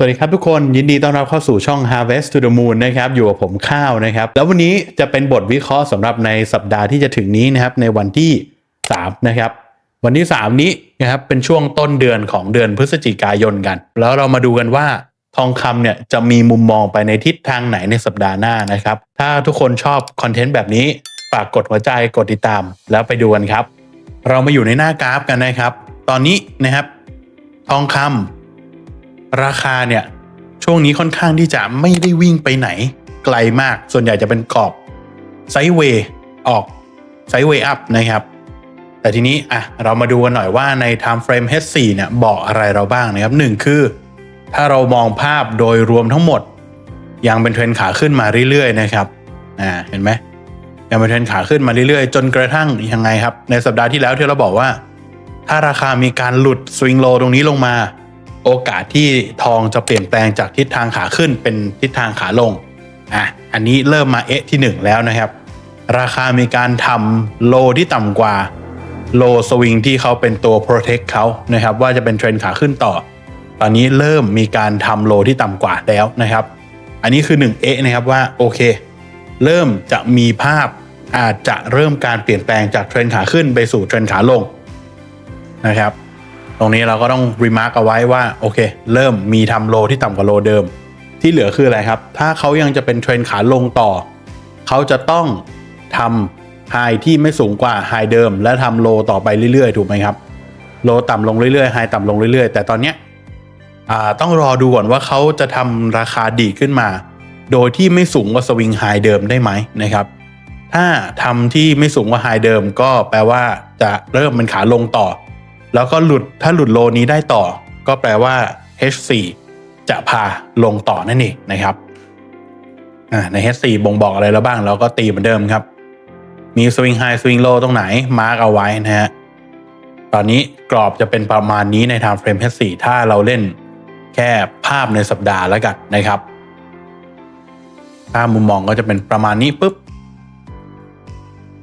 สวัสดีครับทุกคนยินดีต้อนรับเข้าสู่ช่อง Harvest to the Moon นะครับอยู่กับผมข้าวนะครับ แล้ววันนี้จะเป็นบทวิเคราะห์สำหรับในสัปดาห์ที่จะถึงนี้นะครับในวันที่ 3 นะครับ วันที่ 3 นี้นะครับเป็นช่วงต้นเดือนของเดือนพฤศจิกายนกัน แล้วเรามาดูกันว่าทองคำเนี่ยจะมีมุมมองไปในทิศทางไหนในสัปดาห์หน้านะครับ ถ้าทุกคนชอบคอนเทนต์แบบนี้ฝากกดหัวใจกดติดตามแล้วไปดูกันครับ เรามาอยู่ในหน้ากราฟกันนะครับ ตอนนี้นะครับ ทองคำ ราคาเนี่ยช่วงนี้ค่อนข้างที่จะไม่ได้วิ่งไปไหนไกลมาก ส่วนใหญ่จะเป็นกรอบไซด์เวย์ออกไซด์เวย์อัพนะครับ แต่ทีนี้อะเรามาดูกันหน่อยว่าใน time frame H4 เนี่ยบอกอะไรเราบ้างนะครับหนึ่งคือ ถ้าเรามองภาพโดยรวมทั้งหมด ยังเป็นเทรนขาขึ้นมาเรื่อยๆนะครับอ่าเห็นไหมยังเป็นเทรนขาขึ้นมาเรื่อยๆ จนกระทั่งยังไงครับ ในสัปดาห์ที่แล้วที่เราบอกว่า ถ้าราคามีการหลุดสวิงโลตรงนี้ลงมา โอกาสที่ทองจะเปลี่ยนแปลงจากทิศทางขาขึ้นเป็นทิศทางขาลงอะอันนี้เริ่มมาเอะที่ 1 แล้วนะครับ ราคามีการทำโลที่ต่ำกว่าโลสวิงที่เขาเป็นตัว protect เขานะครับว่าจะเป็นเทรนขาขึ้นต่อ ตอนนี้เริ่มมีการทำโลที่ต่ำกว่าแล้วนะครับ อันนี้คือ1 เอะนะครับว่าโอเค เริ่มจะมีภาพอาจจะเริ่มการเปลี่ยนแปลงจากเทรนขาขึ้นไปสู่เทรนขาลงนะครับ ตรงนี้เราก็ต้องรีมาร์กเอาไว้ว่าโอเค เริ่มมีทำโลที่ต่ำกว่าโลเดิม ที่เหลือคืออะไรครับ ถ้าเขายังจะเป็นเทรนขาลงต่อ เขาจะต้องทำไฮที่ไม่สูงกว่าไฮเดิม และทำโลต่อไปเรื่อยๆ ถูกไหมครับ โลต่ำลงเรื่อยๆไฮต่ำลงเรื่อยๆ แต่ตอนเนี้ยต้องรอดูก่อนว่าเขาจะทำราคาดีขึ้นมา โดยที่ไม่สูงกว่าสวิงไฮเดิมได้ไหมนะครับถ้าทำที่ไม่สูงกว่าไฮเดิมก็แปลว่าจะเริ่มเป็นขาลงต่อ แล้วก็หลุดถ้าหลุดโลนี้ได้ต่อ ก็แปลว่า H4 จะพาลงต่อนั่นเองนะครับใน H4 บ่งบอกอะไรแล้วบ้างเราก็ตีเหมือนเดิมครับ มีสวิงไฮสวิงโลตรงไหนมาร์กเอาไว้นะฮะตอนนี้กรอบจะเป็นประมาณนี้ใน time frame H4 ถ้าเราเล่นแค่ภาพในสัปดาห์แล้วกันนะครับถ้ามุมมองก็จะเป็นประมาณนี้ปุ๊บ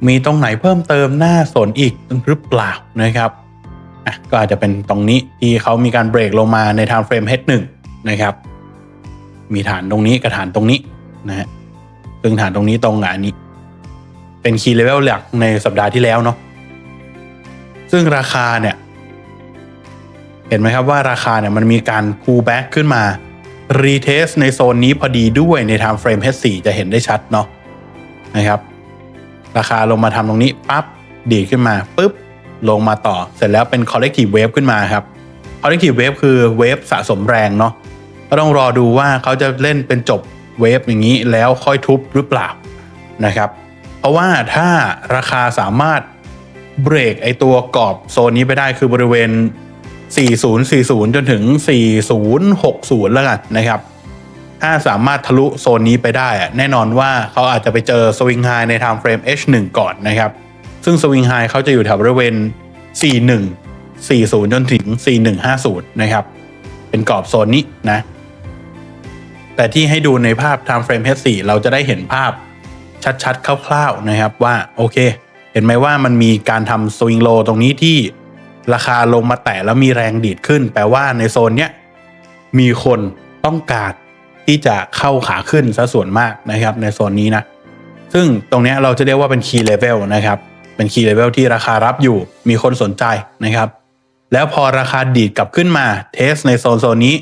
มีตรงไหนเพิ่มเติมน่าสนอีกหรือเปล่านะครับ อะก็อาจจะเป็นตรงนี้ที่เขามีการเบรกลงมาใน time frame H1 นะครับ มีฐานตรงนี้กับฐานตรงนี้นะฮะซึ่งฐานตรงนี้ตรงกับอันนี้ เป็นคีย์เลเวลหลักในสัปดาห์ที่แล้วเนาะซึ่งราคาเนี่ย เห็นไหมครับว่าราคาเนี่ยมันมีการ pull back ขึ้นมา retest ในโซนนี้พอดีด้วยใน time frame H4 จะเห็นได้ชัดเนาะนะครับ ราคาลงมาทำตรงนี้ปั๊บดีขึ้นมาปุ๊บ ลงมาต่อ เสร็จแล้วเป็น collective wave ขึ้นมาครับ collective wave คือเวฟสะสมแรงเนาะก็ต้องรอดูว่าเขาจะเล่นเป็นจบเวฟอย่างนี้แล้วค่อยทุบหรือเปล่านะครับ เพราะว่าถ้าราคาสามารถเบรกไอตัวกรอบโซนนี้ไปได้คือบริเวณ 4040 จนถึง 4060 แล้วกันนะครับ ถ้าสามารถทะลุโซนนี้ไปได้อะแน่นอนว่าเขาอาจจะไปเจอสวิงไฮใน time frame H1 ก่อนนะครับ ซึ่งสวิงไฮเขาจะอยู่แถวบริเวณ 41 40 จนถึง 4150 นะครับ เป็นกรอบโซนนี้นะ แต่ที่ให้ดูในภาพ time frame H4 เราจะได้เห็นภาพชัดๆ คร่าวๆ นะครับว่าโอเค เห็นไหมว่ามันมีการทำสวิงโลตรงนี้ที่ราคาลงมาแตะแล้วมีแรงดีดขึ้น แปลว่าในโซนเนี้ยมีคนต้องการที่จะเข้าขาขึ้นซะส่วนมากนะครับในโซนนี้นะ ซึ่งตรงนี้เราจะเรียกว่าเป็น key level นะครับ เป็น key level ที่ราคารับอยู่ มีคนสนใจนะครับ แล้วพอราคาดีดกลับขึ้นมาเทสในโซนโซนนี้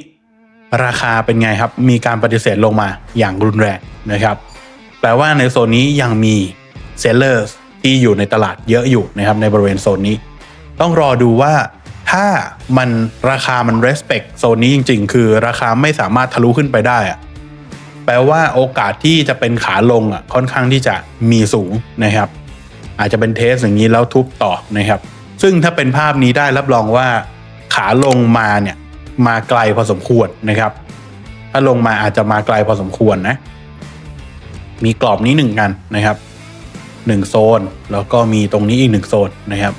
ราคาเป็นไงครับ มีการปฏิเสธลงมาอย่างรุนแรงนะครับ แปลว่าในโซนนี้ยังมี sellers ที่อยู่ในตลาดเยอะอยู่นะครับในบริเวณโซนนี้ ต้องรอดูว่าถ้ามันราคามัน respect โซนนี้จริง ๆ คือราคาไม่สามารถทะลุขึ้นไปได้อะแปลว่าโอกาสที่จะเป็นขาลงอะค่อนข้างที่จะมีสูงนะครับ อาจจะเป็นเทสอย่างนี้แล้วทุบต่อนะครับ ซึ่งถ้าเป็นภาพนี้ได้รับรองว่าขาลงมาเนี่ยมาไกลพอสมควรนะครับ ถ้าลงมาอาจจะมาไกลพอสมควรนะ มีกรอบนี้หนึ่งกันนะครับหนึ่งโซน แล้วก็มีตรงนี้อีกหนึ่งโซนนะครับ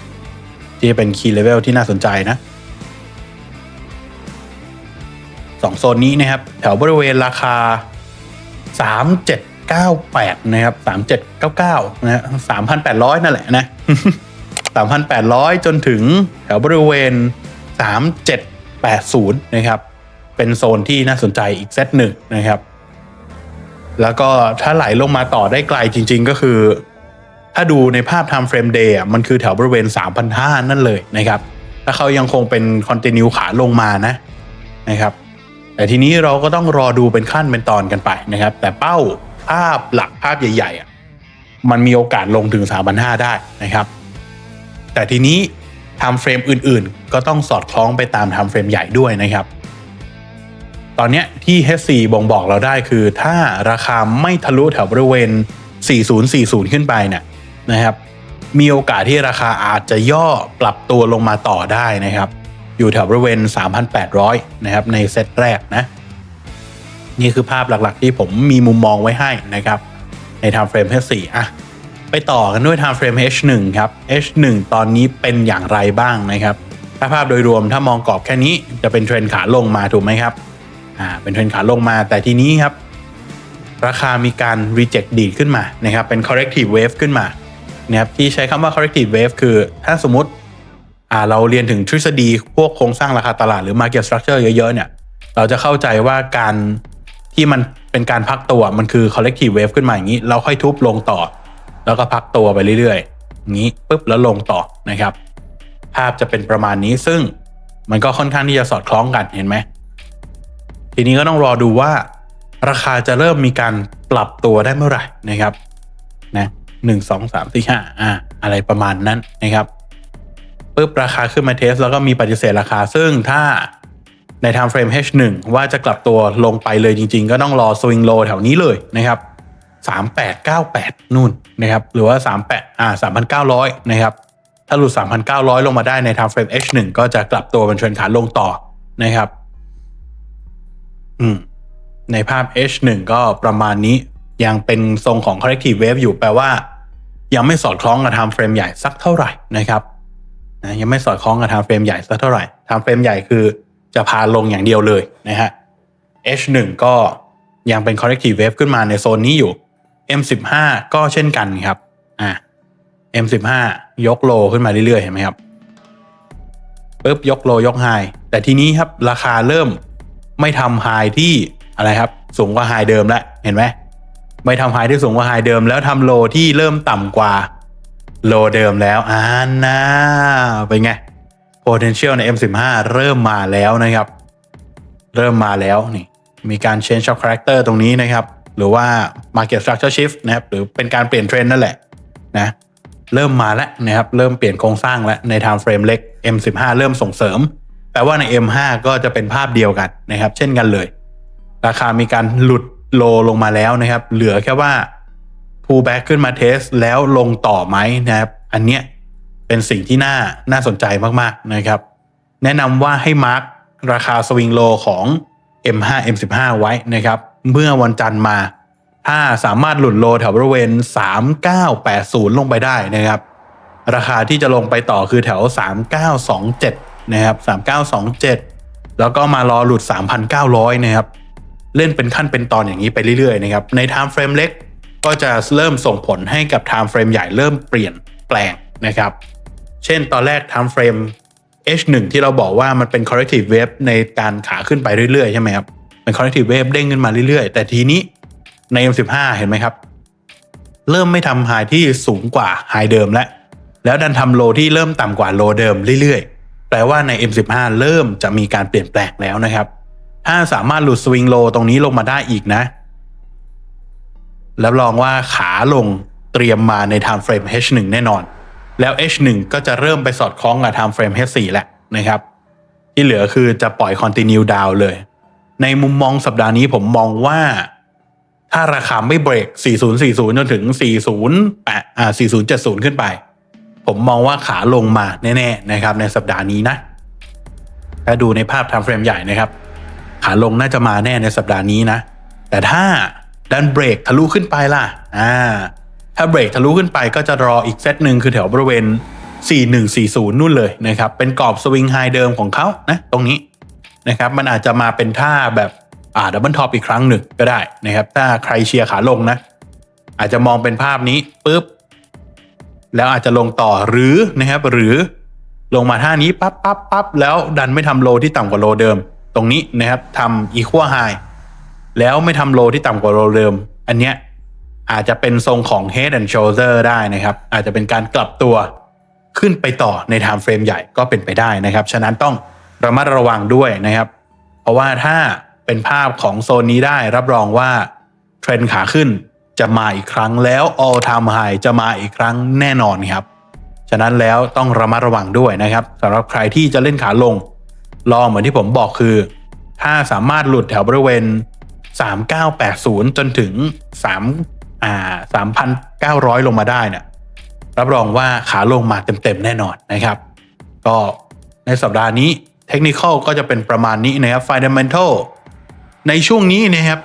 ที่เป็นคีย์เลเวลที่น่าสนใจนะสองโซนนี้นะครับ แถวบริเวณราคา 3798นะครับ3799นะฮะ3,800 นั่นแหละนะ 3,800 จนถึงแถวบริเวณ 3780 นะครับ เป็นโซนที่น่าสนใจอีกเซตหนึ่งนะครับ แล้วก็ถ้าไหลลงมาต่อได้ไกลจริง ๆ ก็คือ ถ้าดูในภาพ time frame day มันคือแถวบริเวณ 3,500 นั่นเลยนะครับ ถ้าเขายังคงเป็นคอนติเนียขาลงมานะนะครับแต่ทีนี้เราก็ต้องรอดูเป็นขั้นเป็นตอนกันไปนะครับ แต่เป้า ภาพหลักภาพใหญ่ๆอะมันมีโอกาสลงถึง 3,500 ได้นะครับ แต่ทีนี้ time frame อื่นๆ ก็ต้องสอดคล้องไปตาม time frame ใหญ่ด้วยนะครับ ตอนนี้ที่ H4 บ่งบอกเราได้คือ ถ้าราคาไม่ทะลุแถวบริเวณ 4040 ขึ้นไปเนี่ยนะครับ มีโอกาสที่ราคาอาจจะย่อปรับตัวลงมาต่อได้นะครับ อยู่แถวบริเวณ 3,800 นะครับในเซตแรกนะ นี่คือภาพหลักๆ ที่ผมมีมุมมองไว้ให้นะครับ ใน time frame H4 อะไปต่อกันด้วย time frame H1 ครับ H1 ตอนนี้เป็นอย่างไรบ้างนะครับถ้าภาพโดยรวมถ้ามองกรอบแค่นี้จะเป็นเทรนขาลงมาถูกไหมครับอ่าเป็นเทรนขาลงมาแต่ทีนี้ครับ ราคามีการ reject ดีดขึ้นมานะครับเป็น corrective wave ขึ้นมานะครับที่ใช้คำว่า corrective wave คือถ้าสมมติอ่าเราเรียนถึงทฤษฎีพวกโครงสร้างราคาตลาดหรือ market structure เยอะๆเนี่ยเราจะเข้าใจว่าการ ที่มันเป็นการพักตัวมันคือ collective wave ขึ้นมาอย่างนี้ เราค่อยทุบลงต่อ แล้วก็พักตัวไปเรื่อยๆอย่างนี้ปุ๊บแล้วลงต่อนะครับ ภาพจะเป็นประมาณนี้ซึ่งมันก็ค่อนข้างที่จะสอดคล้องกันเห็นไหมทีนี้ก็ต้องรอดูว่า ราคาจะเริ่มมีการปรับตัวได้เมื่อไหร่นะครับนะหนึ่งสองสามสี่ห้าอ่าอะไรประมาณนั้นนะครับปุ๊บราคาขึ้นมาเทสแล้วก็มีปฏิเสธราคาซึ่งถ้า ใน time frame H1 ว่าจะกลับตัวลงไปเลยจริง ๆ ก็ต้องรอ swing low แถวนี้เลยนะครับ3898 นู่นนะครับหรือว่า 38อ่า3,900 นะครับ ถ้าหลุด 3,900 ลงมาได้ใน time frame H1 ก็จะกลับตัวเป็นเทรนขาลงต่อนะครับ อืม ในภาพ H1 ก็ประมาณนี้ยังเป็นทรงของ corrective wave อยู่แปลว่า ยังไม่สอดคล้องกับ time frame ใหญ่สักเท่าไหร่นะครับนะยังไม่สอดคล้องกับ time frame ใหญ่สักเท่าไหร่ time frame ใหญ่คือ จะพาลงอย่างเดียวเลยนะฮะ H1 ก็ยังเป็น corrective wave ขึ้นมาในโซนนี้อยู่ M15 ก็เช่นกันครับอ่า M15 ยกโลขึ้นมาเรื่อยๆเห็นไหมครับปุ๊บยกโลยกไฮแต่ทีนี้ครับราคาเริ่มไม่ทำไฮที่อะไรครับ สูงกว่าไฮเดิมแล้วเห็นไหมไม่ทำไฮที่สูงกว่าไฮเดิม แล้วทำโลที่เริ่มต่ำกว่าโลเดิมแล้วอ่านะเป็นไง potential ใน M15 เริ่มมาแล้วนะครับ เริ่มมาแล้วนี่มีการ change of character ตรงนี้นะครับ หรือว่า market structure shift นะครับหรือเป็นการเปลี่ยนเทรนด์นั่นแหละนะเริ่มมาแล้วนะครับ เริ่มเปลี่ยนโครงสร้างแล้วใน time frame เล็ก M15 เริ่มส่งเสริม แปลว่าใน M5 ก็จะเป็นภาพเดียวกันนะครับ เช่นกันเลย ราคามีการหลุดโลลงมาแล้วนะครับ เหลือแค่ว่า pull back ขึ้นมาเทสแล้วลงต่อไหมนะครับ อันเนี้ย เป็นสิ่งที่น่าน่าสนใจมากๆนะครับ แนะนำว่าให้มาร์กราคาสวิงโลของ M5 M15 ไว้นะครับ เมื่อวันจันทร์มา ถ้าสามารถหลุดโลแถวบริเวณ 3980 ลงไปได้นะครับ ราคาที่จะลงไปต่อคือแถว 3927 นะครับ 3927 แล้วก็มารอหลุด 3,900 นะครับ เล่นเป็นขั้นเป็นตอนอย่างนี้ไปเรื่อยๆนะครับ ใน time frame เล็กก็จะเริ่มส่งผลให้กับ time frame ใหญ่เริ่มเปลี่ยนแปลงนะครับ เช่นตอนแรก time frame H1 ที่เราบอกว่ามันเป็น corrective wave ในการขาขึ้นไปเรื่อยๆ ใช่ไหมครับเป็น corrective wave เด้งขึ้นมาเรื่อยๆ แต่ทีนี้ใน M15 เห็นไหมครับ เริ่มไม่ทำไฮที่สูงกว่าไฮเดิมแล้ว แล้วดันทำโลที่เริ่มต่ำกว่าโลเดิมเรื่อยๆ แปลว่าใน M15 เริ่มจะมีการเปลี่ยนแปลงแล้วนะครับ ถ้าสามารถหลุดสวิงโลตรงนี้ลงมาได้อีกนะแล้วลองว่าขาลงเตรียมมาใน time frame H1 แน่นอน แล้ว H1 ก็จะเริ่มไปสอดคล้องกับ time frame H4 แหละนะครับ ที่เหลือคือจะปล่อย continue down เลย ในมุมมองสัปดาห์นี้ผมมองว่า ถ้าราคาไม่เบรก 4040 จนถึง 408อ่า 4070 ขึ้นไป ผมมองว่าขาลงมาแน่ๆนะครับ ในสัปดาห์นี้นะ ถ้าดูในภาพ time frame ใหญ่นะครับ ขาลงน่าจะมาแน่ในสัปดาห์นี้นะ แต่ถ้าดันเบรกทะลุขึ้นไปล่ะ อ่า ถ้าเบรกทะลุขึ้นไปก็จะรออีกเซตหนึ่งคือแถวบริเวณ 4140 นู่นเลยนะครับ เป็นกรอบสวิงไฮเดิมของเขานะตรงนี้นะครับมันอาจจะมาเป็นท่าแบบอ่าดับเบิลท็อปอีกครั้งหนึ่งก็ได้นะครับถ้าใครเชียร์ขาลงนะ อาจจะมองเป็นภาพนี้ปุ๊บแล้วอาจจะลงต่อหรือนะครับหรือลงมาท่านี้ปั๊บปั๊บปั๊บแล้วดันไม่ทำโลที่ต่ำกว่าโลเดิม ตรงนี้นะครับทำ equal high แล้วไม่ทำโลที่ต่ำกว่าโลเดิม อันเนี้ย อาจจะเป็นทรงของ head and shoulder ได้นะครับ อาจจะเป็นการกลับตัวขึ้นไปต่อใน time frame ใหญ่ก็เป็นไปได้นะครับ ฉะนั้นต้องระมัดระวังด้วยนะครับ เพราะว่าถ้าเป็นภาพของโซนนี้ได้รับรองว่าเทรนด์ขาขึ้นจะมาอีกครั้งแล้ว all time high จะมาอีกครั้งแน่นอนครับ ฉะนั้นแล้วต้องระมัดระวังด้วยนะครับสำหรับใครที่จะเล่นขาลง ลองเหมือนที่ผมบอกคือ ถ้าสามารถหลุดแถวบริเวณ 3980 จนถึง3 อ่า3,900ลงมาได้เนี่ยรับรองว่าขาลงมาเต็มๆแน่นอนนะครับ ก็ในสัปดาห์นี้เทคนิคก็จะเป็นประมาณนี้นะครับ Fundamental ในช่วงนี้นะครับ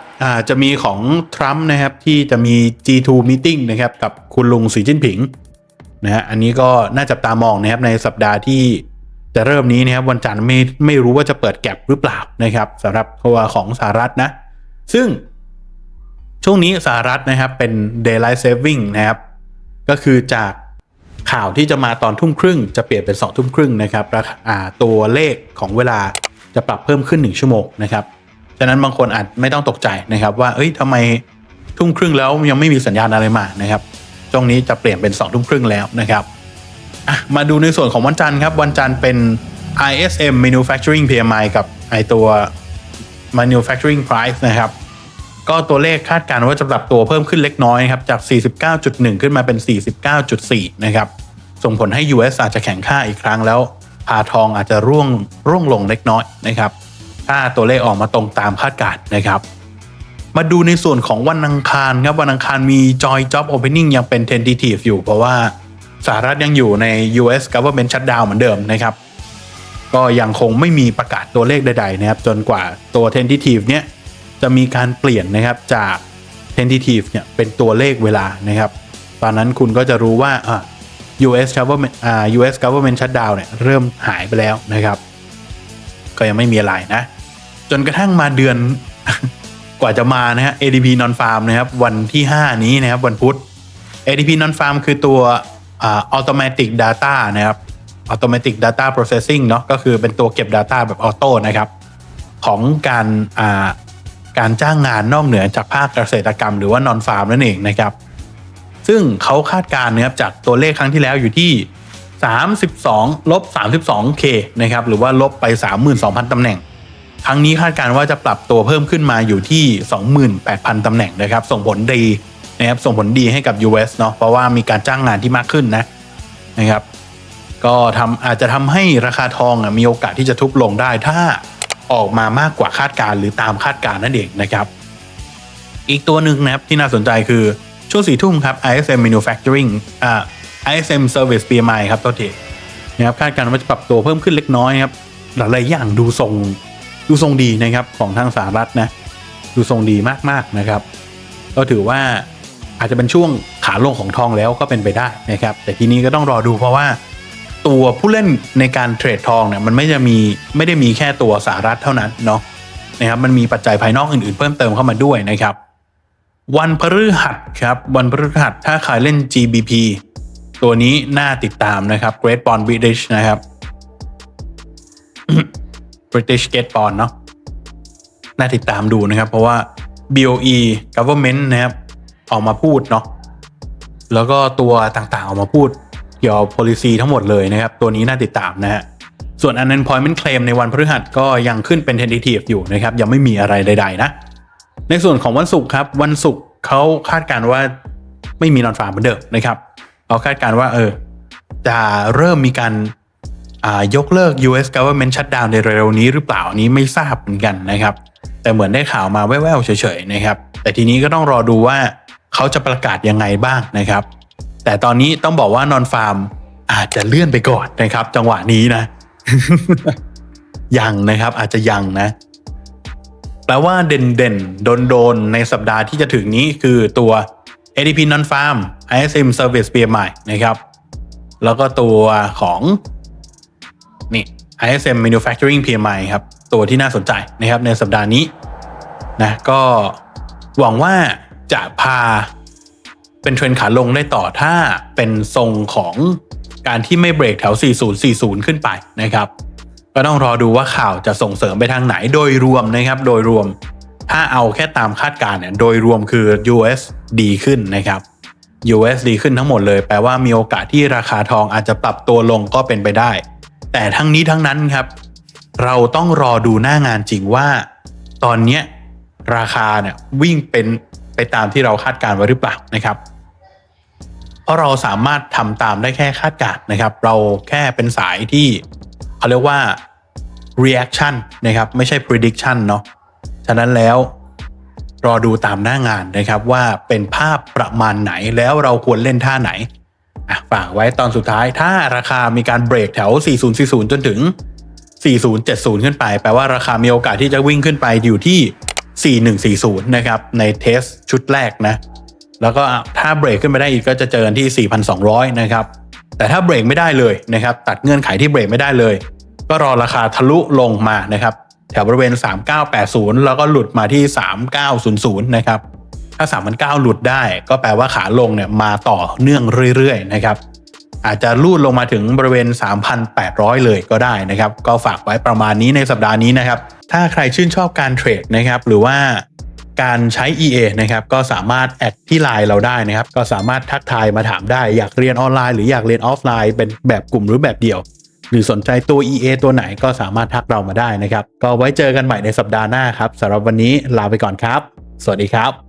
จะมีของทรัมป์นะครับที่จะมี G2 meeting นะครับกับคุณลุงสีจิ้นผิงนะฮะอันนี้ก็น่าจับตามองนะครับในสัปดาห์ที่จะเริ่มนี้นะครับวันจันทร์ไม่ไม่รู้ว่าจะเปิดแก็บหรือเปล่านะครับสำหรับตัวของสหรัฐนะ ซึ่ง ช่วงนี้สหรัฐนะครับเป็น daylight saving นะครับ ก็คือจากข่าวที่จะมาตอนทุ่มครึ่ง จะเปลี่ยนเป็นสองทุ่มครึ่งนะครับราคาตัวเลขของเวลาจะปรับเพิ่มขึ้น 1 ชั่วโมงนะครับฉะนั้นบางคนอาจไม่ต้องตกใจนะครับ ว่าเอ้ยทำไมทุ่มครึ่งแล้วยังไม่มีสัญญาณอะไรมานะครับช่วงนี้จะเปลี่ยนเป็น2องทุ่มครึ่งแล้วนะครับมาดูในส่วนของวันจันทร์ครับ วันจันทร์เป็น ISM Manufacturing PMI กับไอตัว Manufacturing Price นะครับ ก็ตัวเลขคาดการณ์ว่าจะปรับตัวเพิ่มขึ้นเล็กน้อยครับจาก 49.1 ขึ้นมาเป็น 49.4 นะครับ ส่งผลให้ US อาจจะแข็งค่าอีกครั้งแล้วพาทองอาจจะร่วงร่วงลงเล็กน้อยนะครับถ้าตัวเลขออกมาตรงตามคาดการณ์นะครับ มาดูในส่วนของวันอังคารครับวันอังคารมี Joy Job Opening ยังเป็น tentative อยู่ เพราะว่าสหรัฐยังอยู่ใน US government shutdown เหมือนเดิมนะครับ ก็ยังคงไม่มีประกาศตัวเลขใดๆนะครับ จนกว่าตัว tentative เนี้ย จะมีการเปลี่ยนนะครับจาก tentative เนี่ยเป็นตัวเลขเวลานะครับ ตอนนั้นคุณก็จะรู้ว่าอ่า US government อ่า US government shutdown เนี่ยเริ่มหายไปแล้วนะครับ ก็ยังไม่มีอะไรนะ จนกระทั่งมาเดือนกว่าจะมานะฮะ ADP non farm นะครับวันที่ 5 นี้นะครับวันพุธ ADP non farm คือตัวอ่า automatic data นะครับ automatic data processing เนาะก็คือเป็นตัวเก็บ data แบบออโต้นะครับ ของการอ่า การจ้างงานนอกเหนือจากภาคเกษตรกรรมหรือว่า non farm นั่นเองนะครับ ซึ่งเขาคาดการณ์นะครับจากตัวเลขครั้งที่แล้วอยู่ที่ 32ลบ 32K นะครับหรือว่าลบไป 32,000ตำแหน่ง ครั้งนี้คาดการณ์ว่าจะปรับตัวเพิ่มขึ้นมาอยู่ที่ 28,000ตำแหน่งนะครับ ส่งผลดีนะครับส่งผลดีให้กับ US เนาะเพราะว่ามีการจ้างงานที่มากขึ้นนะนะครับ ก็ทำอาจจะทำให้ราคาทองมีโอกาสที่จะทุบลงได้ถ้า ออกมามากกว่าคาดการณ์หรือตามคาดการณ์นั่นเองนะครับ อีกตัวหนึ่งนะครับที่น่าสนใจคือช่วงสี่ทุ่มครับ ISM Manufacturing อ่า ISM Service PMI ครับตัวทีนะครับคาดการณ์ว่าจะปรับตัวเพิ่มขึ้นเล็กน้อยครับหลายๆอย่างดูทรงดูทรงดีนะครับของทางสหรัฐนะดูทรงดีมากๆนะครับ ก็ถือว่าอาจจะเป็นช่วงขาลงของทองแล้วก็เป็นไปได้นะครับ แต่ทีนี้ก็ต้องรอดูเพราะว่า ตัวผู้เล่นในการเทรดทองเนี่ยมันไม่จะมีไม่ได้มีแค่ตัวสหรัฐเท่านั้นเนาะนะครับมันมีปัจจัยภายนอกอื่นๆ เพิ่มเติมเข้ามาด้วยนะครับ วันพฤหัสครับวันพฤหัสถ้าใครเล่น GBP ตัวนี้น่าติดตามนะครับ Great Bond British นะครับ British Great Bond เนาะน่าติดตามดูนะครับ เพราะว่า BOE Government นะครับออกมาพูดเนาะแล้วก็ตัวต่างๆออกมาพูด เกี่ยวกับ policy ทั้งหมดเลยนะครับ ตัวนี้น่าติดตามนะฮะส่วน unemployment claim ในวันพฤหัสก็ยังขึ้นเป็น tentative อยู่นะครับ ยังไม่มีอะไรใด ๆ นะ ในส่วนของวันศุกร์ครับ วันศุกร์เขาคาดการณ์ว่าไม่มีนอนฟาร์มเหมือนเดิมนะครับเขาคาดการณ์ว่าเออจะเริ่มมีการอ่ายกเลิก US government shutdown ในเร็วนี้หรือเปล่านนี้ไม่ทราบเหมือนกันนะครับ แต่เหมือนได้ข่าวมาแว่วๆเฉยๆนะครับ แต่ทีนี้ก็ต้องรอดูว่าเขาจะประกาศยังไงบ้างนะครับ แต่ตอนนี้ต้องบอกว่านอนฟาร์มอาจจะเลื่อนไปก่อนนะครับ จังหวะนี้นะ ยังนะครับ อาจจะยังนะแปลว่าเด่นเด่นโดนโดนในสัปดาห์ที่จะถึงนี้คือตัว ADP Non Farm ISM Service PMI นะครับ แล้วก็ตัวของนี่ ISM Manufacturing PMI ครับ ตัวที่น่าสนใจนะครับในสัปดาห์นี้นะก็หวังว่าจะพา เป็นเทรนขาลงได้ต่อถ้าเป็นทรงของการที่ไม่เบรกแถว 4040 ขึ้นไปนะครับ ก็ต้องรอดูว่าข่าวจะส่งเสริมไปทางไหนโดยรวมนะครับ โดยรวม ถ้าเอาแค่ตามคาดการณ์เนี่ยโดยรวมคือ US ดีขึ้นนะครับ US ดีขึ้นทั้งหมดเลย แปลว่ามีโอกาสที่ราคาทองอาจจะปรับตัวลงก็เป็นไปได้ แต่ทั้งนี้ทั้งนั้นครับ เราต้องรอดูหน้างานจริงว่า ตอนนี้ราคาเนี่ยวิ่งเป็นไปตามที่เราคาดการณ์ไว้หรือเปล่านะครับ ราะเราสามารถทำตามได้แค่คาดการณ์นะครับ เราแค่เป็นสายที่เขาเรียกว่า reaction นะครับ ไม่ใช่ prediction เนาะฉะนั้นแล้วรอดูตามหน้างานนะครับว่าเป็นภาพประมาณไหนแล้วเราควรเล่นท่าไหนฝากไว้ตอนสุดท้ายถ้าราคามีการเบรกแถว 4040 จนถึง 4070 ขึ้นไป แปลว่าราคามีโอกาสที่จะวิ่งขึ้นไปอยู่ที่ 4140 นะครับ ในเทสชุดแรกนะ แล้วก็ถ้าเบรกขึ้นไปได้อีกก็จะเจอกันที่ 4,200 นะครับ แต่ถ้าเบรกไม่ได้เลยนะครับ ตัดเงื่อนไขที่เบรกไม่ได้เลย ก็รอราคาทะลุลงมานะครับ แถวบริเวณ 3980 แล้วก็หลุดมาที่ 3900 นะครับ ถ้า 3,900 หลุดได้ก็แปลว่าขาลงเนี่ยมาต่อเนื่องเรื่อยๆ นะครับ อาจจะลูดลงมาถึงบริเวณ 3,800 เลยก็ได้นะครับ ก็ฝากไว้ประมาณนี้ในสัปดาห์นี้นะครับ ถ้าใครชื่นชอบการเทรดนะครับ หรือว่า การใช้ EA นะครับก็สามารถแอดที่ไลน์เราได้นะครับ ก็สามารถทักทายมาถามได้ อยากเรียนออนไลน์หรืออยากเรียนออฟไลน์เป็นแบบกลุ่มหรือแบบเดี่ยว หรือสนใจตัว EA ตัวไหนก็สามารถทักเรามาได้นะครับ ก็ไว้เจอกันใหม่ในสัปดาห์หน้าครับสำหรับวันนี้ลาไปก่อนครับ สวัสดีครับ